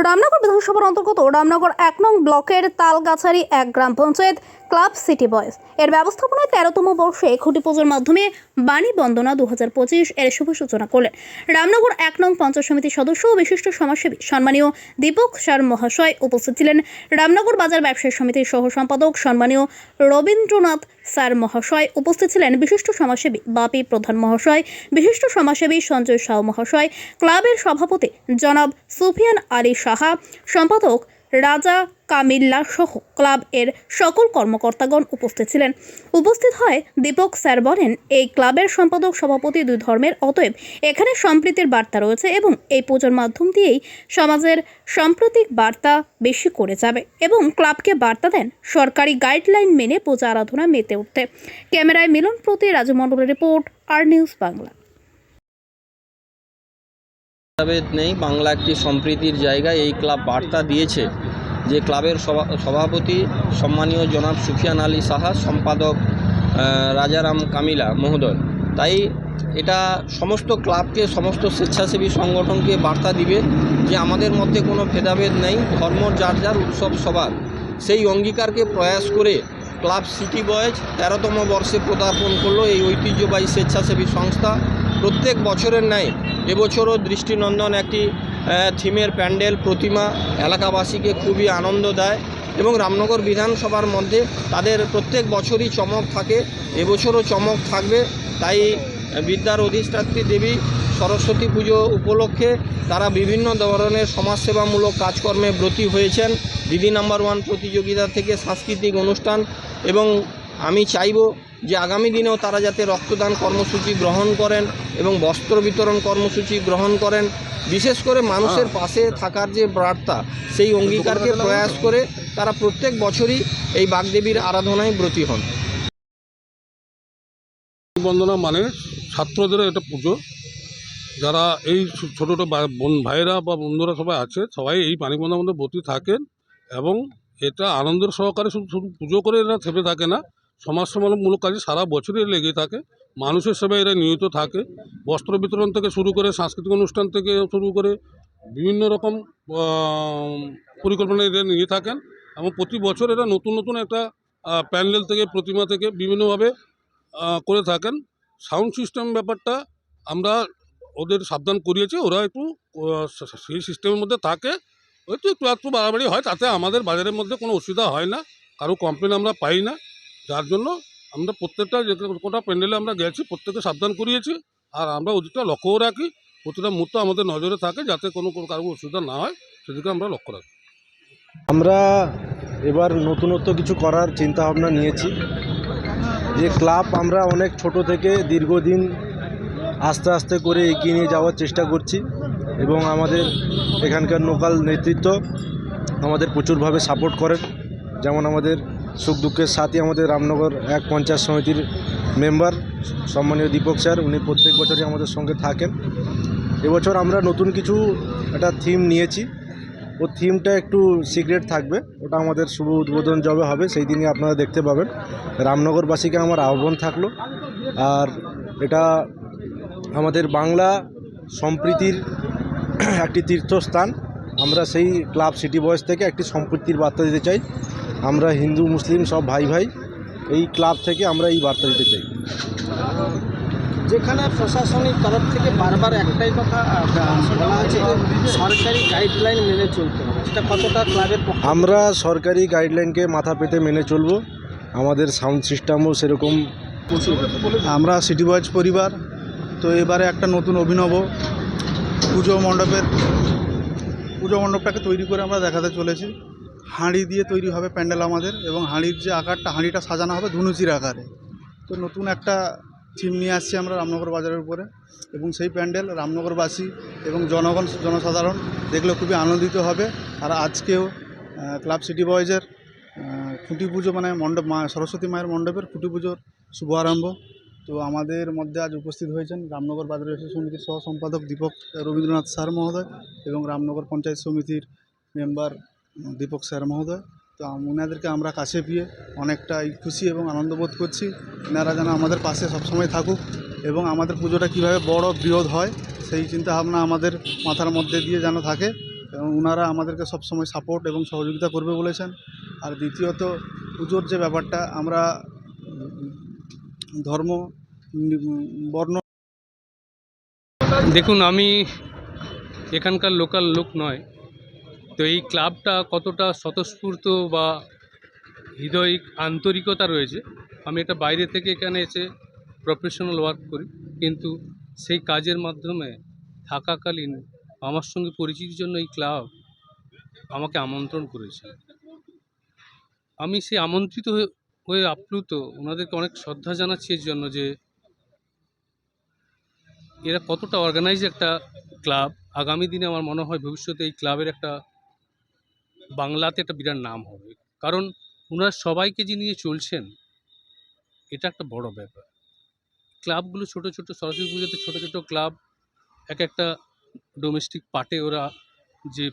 রামনগর বিধানসভার অন্তর্গত রামনগর এক নং ব্লকের তালগাছারি এক gram panchayat club city boys. এর ব্যবস্থাপনায় তেরোতম বর্ষে খুঁটি পুজোর মাধ্যমে বাণী বন্দনা দু পঁচিশ এর শুভ সূচনা করলেন। রামনগর এক নং পঞ্চায়েত সমিতির সদস্য ও বিশিষ্ট সমাজসেবী সম্মানীয় দীপক সার মহাশয় উপস্থিত ছিলেন। রামনগর বাজার ব্যবসায়ী সমিতির সহ সম্পাদক সম্মানীয় রবীন্দ্রনাথ স্যার মহাশয় উপস্থিত ছিলেন বিশিষ্ট সমাজসেবী বাপি প্রধান মহাশয়, বিশিষ্ট সমাজসেবী সঞ্জয় সাউ মহাশয়, ক্লাবের সভাপতি জনাব সুফিয়ান আলী সাহা, সম্পাদক রাজা কামিল্লা সহ ক্লাব এর সকল কর্মকর্তাগণ উপস্থিত ছিলেন। উপস্থিত হয় দীপক স্যার বলেন, এই ক্লাবের সম্পাদক সভাপতি দুই ধর্মের, অতএব এখানে সম্প্রীতির বার্তা রয়েছে এবং এই পুজোর মাধ্যম দিয়েই সমাজের সাম্প্রতিক বার্তা বেশি করে যাবে এবং ক্লাবকে বার্তা দেন সরকারি গাইডলাইন মেনে পূজা আরাধনা মেতে উঠতে। ক্যামেরায় মিলন প্রতি রাজু মণ্ডলের রিপোর্ট, আর নিউজ বাংলা। ভেদাভেদ নেই। বাংলা একটি সম্প্রীতির জায়গা। এই ক্লাব বার্তা দিয়েছে যে ক্লাবের সভা- সভাপতি সম্মানীয় জনাব সুফিয়ান আলী সাহা, সম্পাদক রাজারাম কামিলা মহোদয়। তাই এটা সমস্ত ক্লাবকে, সমস্ত স্বেচ্ছাসেবী সংগঠনকে বার্তা দিবে যে আমাদের মধ্যে কোনো ভেদাভেদ নেই। ধর্ম যার যার উৎসব সবার। সেই অঙ্গীকারকে প্রয়াস করে ক্লাব সিটি বয়েজ তেরোতম বর্ষে পদার্পণ করল এই ঐতিহ্যবাহী স্বেচ্ছাসেবী সংস্থা। প্রত্যেক বছরের ন্যায় এবছরও দৃষ্টিনন্দন একটি থিমের প্যান্ডেল প্রতিমা এলাকাবাসীকে খুবই আনন্দ দেয় এবং রামনগর বিধানসভার মধ্যে তাদের প্রত্যেক বছরই চমক থাকে, এবছরও চমক থাকবে। তাই বিদ্যার অধিষ্ঠাত্রী দেবী সরস্বতী পুজো উপলক্ষে তারা বিভিন্ন ধরনের সমাজসেবামূলক কাজকর্মে ব্রতী হয়েছেন। দিদি নাম্বার ওয়ান প্রতিযোগিতা থেকে সাংস্কৃতিক অনুষ্ঠান এবং আমি চাইব যে আগামী দিনেও তারা যাতে রক্তদান কর্মসূচি গ্রহণ করেন এবং বস্ত্র বিতরণ কর্মসূচি গ্রহণ করেন বিশেষ করে মানুষের পাশে থাকার যে বার্তা সেই অঙ্গীকারকে প্রয়াস করে তারা প্রত্যেক বছরই এই বাগদেবীর আরাধনায় ব্রতী হন। বন্দনা মানে ছাত্রদের একটা পুজো। যারা এই ছোটো ছোট বোন ভাইরা বা বন্ধুরা সবাই আছে সবাই এই পানি বন্ধার মধ্যে ব্রতী থাকেন এবং এটা আনন্দের সহকারে শুধু শুধু পুজো করে এরা থেমে থাকে না সমাজসেবামূলক কাজে সারা বছরই লেগে থাকে। মানুষের সেবায় এরা নিয়মিত থাকে। বস্ত্র বিতরণ থেকে শুরু করে সাংস্কৃতিক অনুষ্ঠান থেকে শুরু করে বিভিন্ন রকম পরিকল্পনা এরা নিয়ে থাকেন এবং প্রতি বছর এরা নতুন নতুন একটা প্যান্ডেল থেকে, প্রতিমা থেকে বিভিন্নভাবে করে থাকেন। সাউন্ড সিস্টেম ব্যাপারটা আমরা ওদের সাবধান করিয়েছি। ওরা একটু সেই সিস্টেমের মধ্যে থাকে। হয়তো একটু একটু বাড়াবাড়ি হয়। তাতে আমাদের বাজারের মধ্যে কোনো অসুবিধা হয় না। কারও কমপ্লেন আমরা পাই না। যার জন্য আমরা প্রত্যেকটা যে কোটা প্যান্ডেলে আমরা গেছি প্রত্যেকে সাবধান করিয়েছি। আর আমরা ওদিকটা লক্ষ্যও রাখি, প্রতিটা মুহূর্ত আমাদের নজরে থাকে যাতে কোনো কোনো কারও অসুবিধা না হয়, সেদিকে আমরা লক্ষ্য রাখি। আমরা এবার নতুনত্ব কিছু করার চিন্তা ভাবনা নিয়েছি। যে ক্লাব আমরা অনেক ছোট থেকে দীর্ঘদিন আস্তে আস্তে করে এগিয়ে নিয়ে যাওয়ার চেষ্টা করছি এবং আমাদের এখানকার লোকাল নেতৃত্ব আমাদের প্রচুরভাবে সাপোর্ট করেন। যেমন আমাদের সুখ দুঃখের সাথে আমাদের রামনগর এক পঞ্চায়েত সমিতির মেম্বার, সম্মানীয় দীপক স্যার, উনি প্রত্যেক বছরই আমাদের সঙ্গে থাকেন। এবছর আমরা নতুন কিছু একটা থিম নিয়েছি। ও থিমটা একটু সিক্রেট থাকবে। ওটা আমাদের শুভ উদ্বোধন যবে হবে, সেই দিনই আপনারা দেখতে পাবেন। রামনগরবাসীকে আমার আহ্বান থাকল। আর এটা আমাদের বাংলা সম্প্রীতির একটি তীর্থস্থান। আমরা সেই ক্লাব সিটি বয়েস থেকে একটি সম্প্রীতির বার্তা দিতে চাই। আমরা হিন্দু মুসলিম সব ভাই ভাই এই ক্লাব থেকে আমরা এই বার্তা দিতে চাই। যেখানে প্রশাসনিক তরফ থেকে বারবার একটাই কথা বলা হচ্ছে যে সরকারি গাইডলাইন মেনে চলতে হবে। সেটা কতটা ক্লাবের আমরা সরকারি গাইডলাইনকে মাথা পেতে মেনে চলবো। আমাদের সাউন্ড সিস্টেমও সেরকম আমরা সিটি বয়েজ পরিবার তো এবারে একটা নতুন অভিনব পুজো মণ্ডপের পুজো মণ্ডপটাকে তৈরি করে আমরা দেখাতে চলেছি। হাঁড়ি দিয়ে তৈরি হবে প্যান্ডেল আমাদের এবং হাঁড়ির যে আকারটা, হাঁড়িটা সাজানো হবে ধনুচির আকারে। তো নতুন একটা থিম নিয়ে আসছি আমরা রামনগর বাজারের উপরে এবং সেই প্যান্ডেল রামনগরবাসী এবং জনগণ, জনসাধারণ দেখলে খুবই আনন্দিত হবে। আর আজকেও ক্লাব সিটি বয়েজের খুঁটি পুজো মানে মণ্ডপ, মা, সরস্বতী মায়ের মণ্ডপের খুঁটি পুজোর শুভ আরম্ভ। তো আমাদের মধ্যে আজ উপস্থিত হয়েছেন রামনগর বাজার ব্যবসা সমিতির সহ সম্পাদক দীপক রবীন্দ্রনাথ স্যার মহোদয় এবং রামনগর পঞ্চায়েত সমিতির মেম্বার দীপক স্যার মহোদয়। তো ওনাদেরকে আমরা কাছে পেয়ে অনেকটাই খুশি এবং আনন্দ বোধ করছি। এনারা যেন আমাদের পাশে সবসময় থাকুক এবং আমাদের পুজোটা কীভাবে বড় বৃহৎ হয়, সেই চিন্তাভাবনা আমাদের মাথার মধ্যে দিয়ে যেন থাকে এবং ওনারা আমাদেরকে সবসময় সাপোর্ট এবং সহযোগিতা করবে বলেছেন। আর দ্বিতীয়ত, পুজোর যে ব্যাপারটা, আমরা ধর্ম, বর্ণ দেখুন, আমি এখানকার লোকাল লোক নয়। তো এই ক্লাবটা কতটা স্বতঃস্ফূর্ত বা হৃদয়িক আন্তরিকতা রয়েছে, আমি এটা বাইরে থেকে এখানে এসে প্রফেশনাল ওয়ার্ক করি, কিন্তু সেই কাজের মাধ্যমে থাকাকালীন আমার সঙ্গে পরিচিতির জন্য এই ক্লাব আমাকে আমন্ত্রণ করেছে। আমি সেই আমন্ত্রিত হয়ে হয়ে আপ্লুত, ওনাদেরকে অনেক শ্রদ্ধা জানাচ্ছি এর জন্য যে এরা কতটা অর্গানাইজ একটা ক্লাব। আগামী দিনে আমার মনে হয় ভবিষ্যতে এই ক্লাবের একটা বাংলাতে একটা বিরাট নাম হবে। কারণ ওনারা সবাইকে যে নিয়ে চলছেন, এটা একটা বড় ব্যাপার। ক্লাবগুলো ছোট ছোট, সরস্বতী পুজোতে ছোট ছোট ক্লাব, এক একটা ডোমেস্টিক পার্টে ওরা যে